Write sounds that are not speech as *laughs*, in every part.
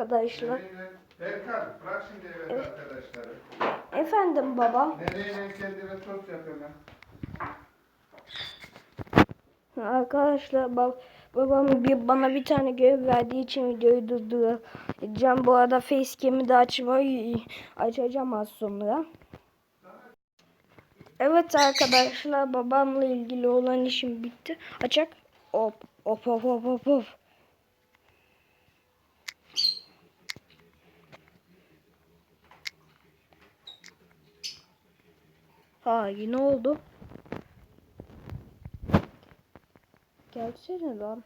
arkadaşlar. Berkan bırak şimdi evet arkadaşları. Efendim baba. Neneyle kendine tost yapıyorlar. Arkadaşlar bab babam bir, bana bir tane görev verdiği için videoyu durduracağım. Bu arada facecam'i de açmayı açacağım az sonra. Evet arkadaşlar babamla ilgili olan işim bitti. Açak. Hop hop hop hop hop Ha yine oldu. Gelsene lan.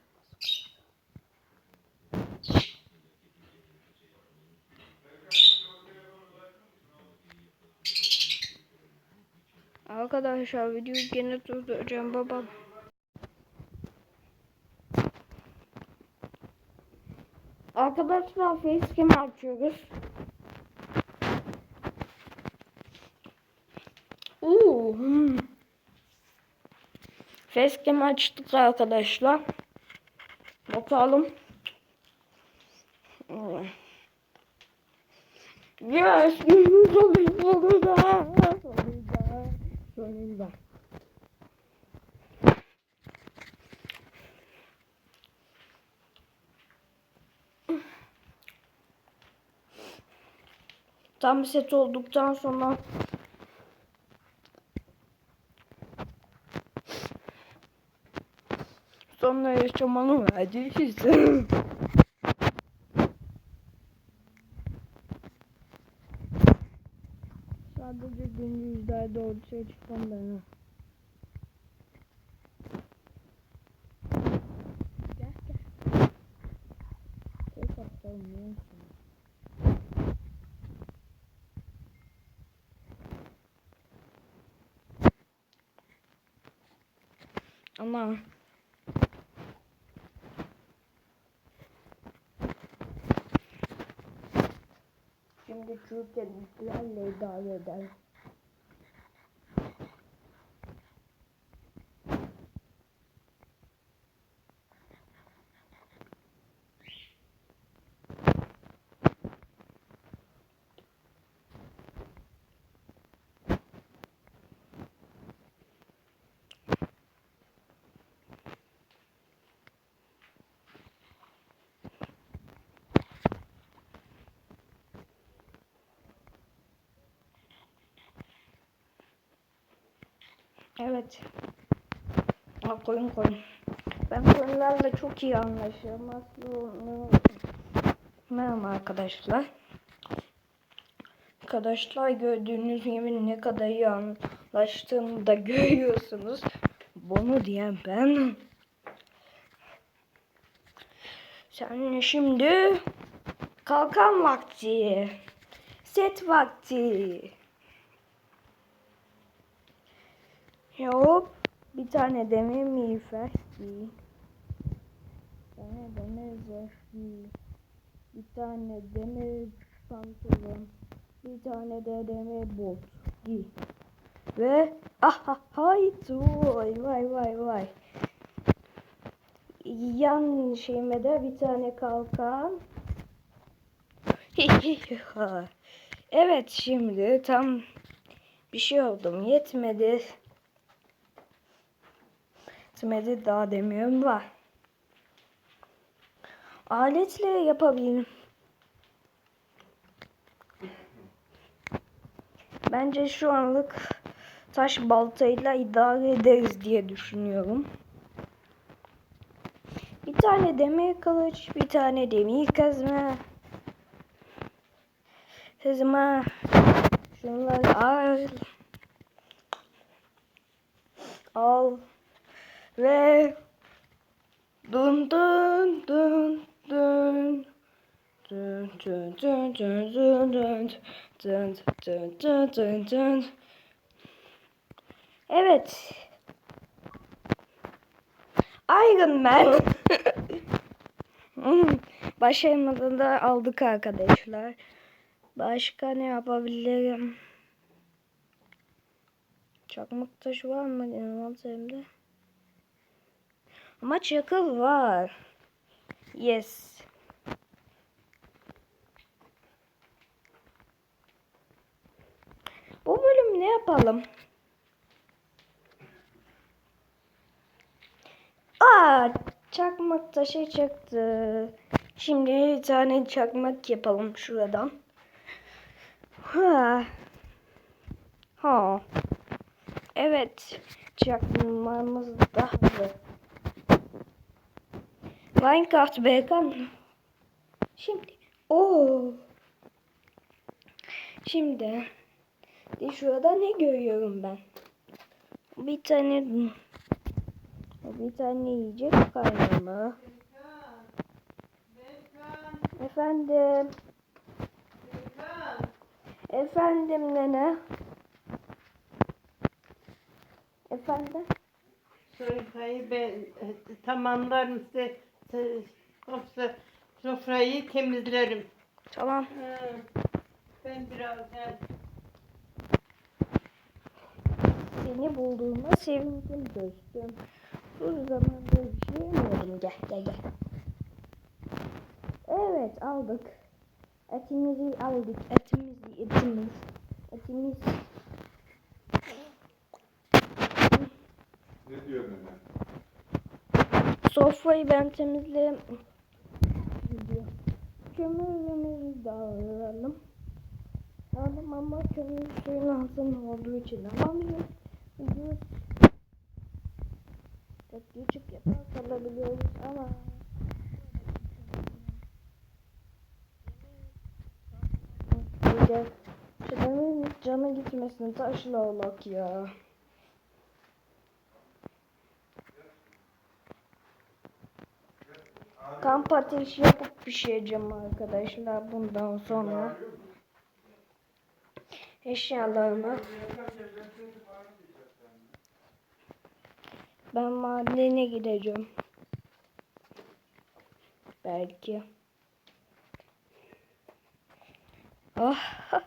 Arkadaşlar videoyu gene durduracağım babam. Arkadaşlar facecam açıyoruz. Oo. Hmm. Facecam açtık arkadaşlar. Bakalım. Yes, *laughs* sonunda. Sonunda. Sonunda. Tam set olduktan sonra sonra yaşamanı vereceksin. *laughs* Sadece gündüzlerde ortaya çıkan benim. olmuyor Ama küçük kedilerle idare eder. Evet. Ha, koyun koyun. Ben koyunlarla çok iyi anlaşıyorum. Aslında Merhaba arkadaşlar. Arkadaşlar gördüğünüz gibi ne kadar iyi anlaştığımı da *laughs* görüyorsunuz. Bunu diyen ben. Sen şimdi kalkan vakti. Set vakti. Hop. Bir tane demir miğfer giy. Bir tane demir zırh giy. Bir tane demir pantolon. Bir tane de demir bot giy. Ve aha haydi vay vay vay vay. Yan şeyime de bir tane kalkan. *laughs* evet şimdi tam bir şey oldum yetmedi. Yetmedi daha demiyorum var. Aletle yapabilirim. Bence şu anlık taş baltayla idare ederiz diye düşünüyorum. Bir tane demir kılıç, bir tane demir kazma. Kazma. Şunları al. Al. Ve dun dun dun dun dun dun dun dun dun dun dun dun dun dun dun Evet. Iron Man. Başarmadan da aldık arkadaşlar. Başka ne yapabilirim? Çakmak taşı var mı envanterimde? Maç yakın var. Yes. Bu bölüm ne yapalım? Aa, çakmak taşı çıktı. Şimdi bir tane çakmak yapalım şuradan. Ha. Ha. Evet. Çakmamız da hazır. Minecraft Berkan. Şimdi. Oo. Şimdi. De şurada ne görüyorum ben? Bir tane bir tane yiyecek kaynama. Efendim. Efendim nene. Efendim. Sofrayı ben e, tamamlarım size. Sofrayı temizlerim. Tamam. Ha, Ben birazdan Seni bulduğuma sevindim dostum. Uzun zamandır bir şey yemiyordum. Gel gel gel. Evet aldık. Etimizi aldık. Etimizi etimiz. Etimiz. Ne diyor nene? Sofrayı ben. Diyor. Kömürümüzü de alalım. Aldım ama kömür suyun altında olduğu için. Çok küçük yapar kalabiliyoruz ama demirin canı gitmesin taşla olak ya. Kamp ateşi yapıp pişireceğim arkadaşlar bundan sonra. Eşyalarımı. Ben madene gideceğim. Belki. Ah. *laughs*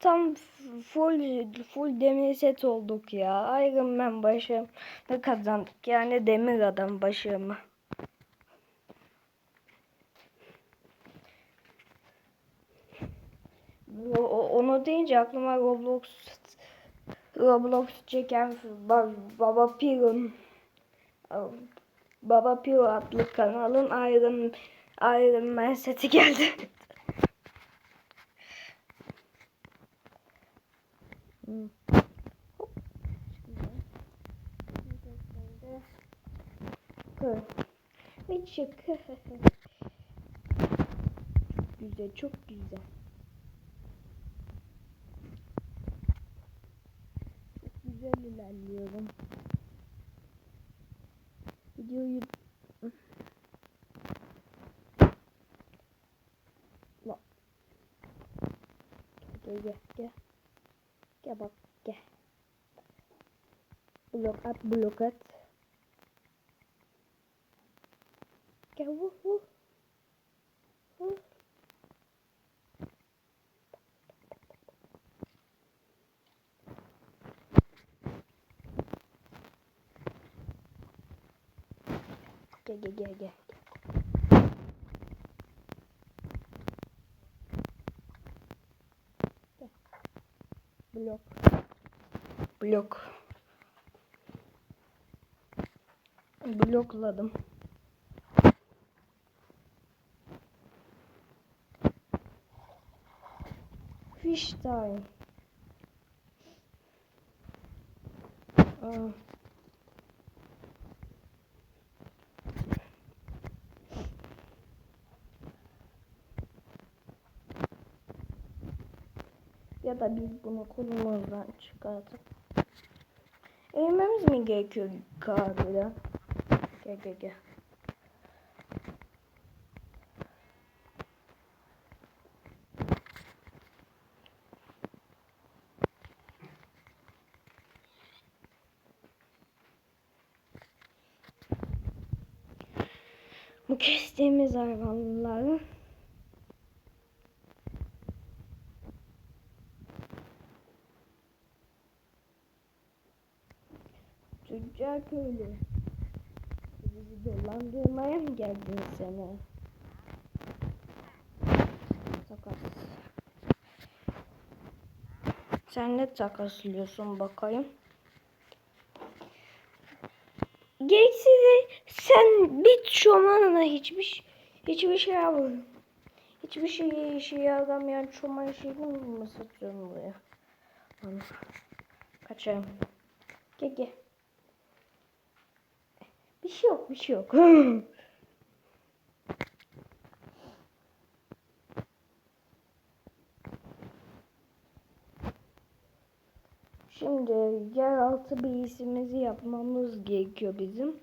Tam full full demir set olduk ya. Iron Man başım kazandık. Yani demir adam başımı. O- o- Onu deyince aklıma Roblox Roblox çeken ba- Baba Piro'nun Baba Piro adlı kanalın Iron Iron Man seti geldi. Hmm. Çık. çok güzel. Çok güzel ilerliyorum. Videoyu. Gel gel gel. Gel bak gel. Blok at blok at. Gel. Vuh. Gel gel gel. Blok. Blok. Blokladım. Fish time. Aa. Ya da biz bunu kolumuzdan çıkartıp eğmemiz mi gerekiyor kahveden? Gel gel gel. Bu kestiğimiz hayvanların Tüccar köylü. Bizi dolandırmaya mı geldin sana? Sakat. Sen ne takaslıyorsun bakayım. Gereksiz sen bir çomanına hiçbir hiçbir şey yapmıyorsun. Hiçbir şey işe yaramayan çoman şeyini mi satıyorsun buraya? Kaçarım. Gel gel. Bir şey yok bir şey yok. *sighs* Şimdi yeraltı bilgisimizi yapmamız gerekiyor bizim.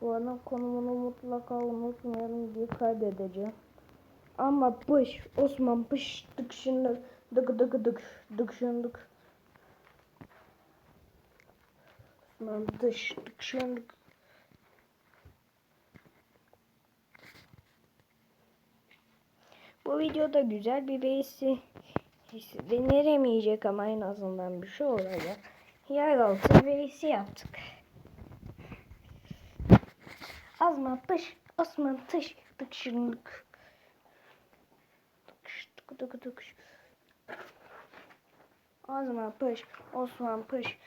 Bu ana konumunu mutlaka unutmayalım diye kaydedeceğim. Ama pış Osman pış dık şimdi dık dık dık dık şındık. Osman dış dık şındık. Bu videoda güzel bir beysi deneremeyecek ama en azından bir şey olacak. Yeraltı beysi yaptık. Azman pış, Osman tış. Tıkış, tık tık. Azman pış, Osman pış.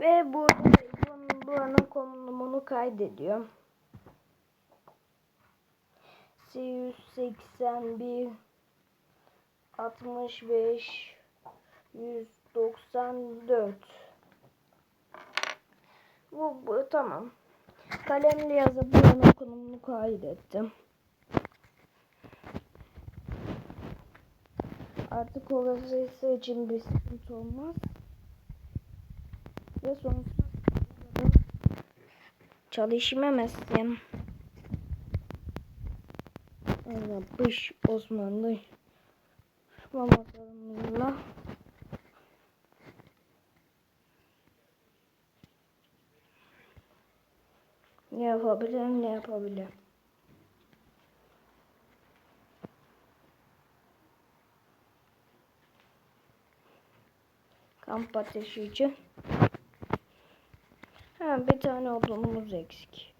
Ve bu, bu ana konumunu kaydediyorum. 181 65 194 bu, bu tamam. Kalemle yazıp buranın konumunu kaydettim. Artık orası için bir sıkıntı olmaz. Ve çalışmamazsın. Allah bış Osmanlı mamalarımızla ne yapabilirim ne yapabilirim. Kamp ateşi için. Ha bir tane odunumuz eksik.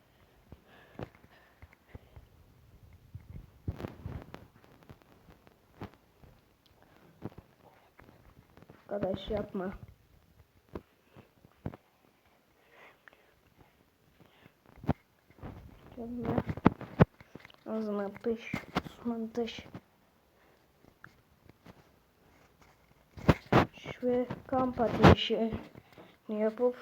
Arkadaş yapma. Ağzına dış. Osman dış. Ve kamp ateşi yapıp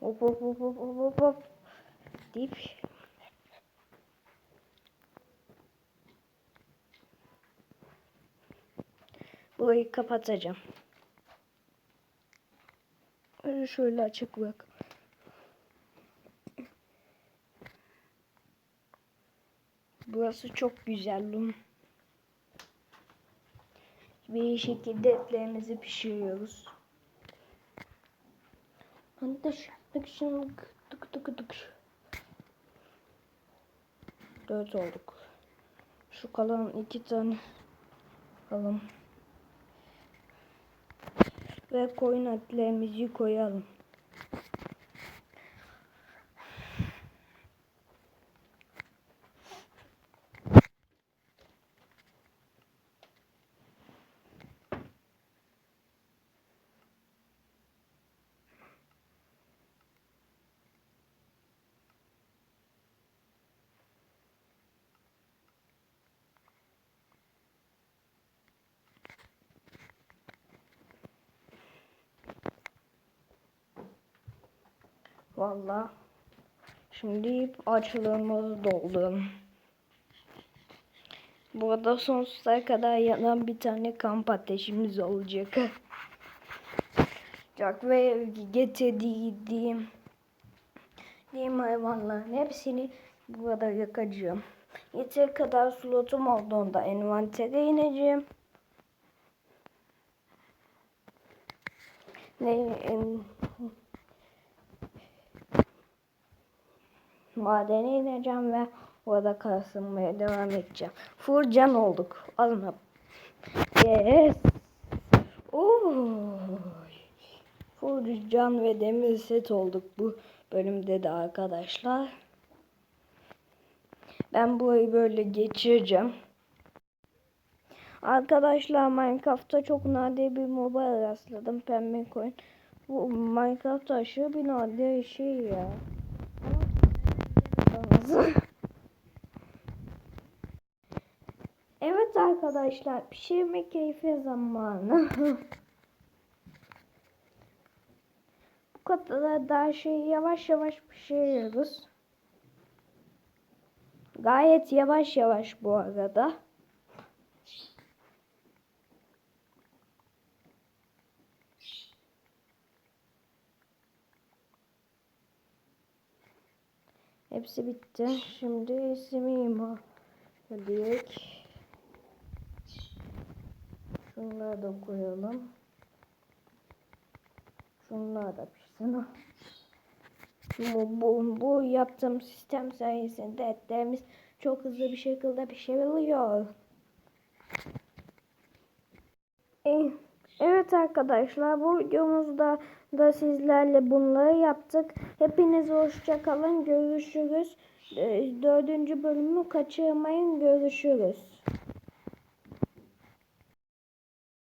hop hop hop hop hop hop hop deyip burayı kapatacağım. Öyle şöyle açık bırak. Burası çok güzel. Bir şekilde etlerimizi pişiriyoruz. Antaş, tıkşınlık, tık tık tık. Dört olduk. Şu kalan iki tane alalım. Ve koyun etlerimizi koyalım. Valla. Şimdi açlığımız doldu. Burada sonsuza kadar yanan bir tane kamp ateşimiz olacak. Olacak ve getirdiğim diğim hayvanların hepsini burada yakacağım. Yeteri kadar slotum olduğunda envantere ineceğim. Ne, en, madene ineceğim ve orada kasılmaya devam edeceğim. Furcan olduk. Alın. Yes. Oy. Full ve demir set olduk bu bölümde de arkadaşlar. Ben burayı böyle geçireceğim. Arkadaşlar Minecraft'ta çok nadir bir moba rastladım. Pembe coin. Bu Minecraft'ta aşırı bir nadir şey ya. Ama Evet arkadaşlar pişirme keyfi zamanı. *laughs* Bu kadar daha şey yavaş yavaş pişiriyoruz. Gayet yavaş yavaş bu arada. Hepsi bitti. Şimdi ismimi dedik. Şunları da koyalım. Şunlar da pişsin. Bu, bu, bu yaptığım sistem sayesinde etlerimiz çok hızlı bir şekilde pişiriliyor. E, Evet arkadaşlar bu videomuzda da sizlerle bunları yaptık. Hepinize hoşça kalın. Görüşürüz. E, Dördüncü bölümü kaçırmayın. Görüşürüz.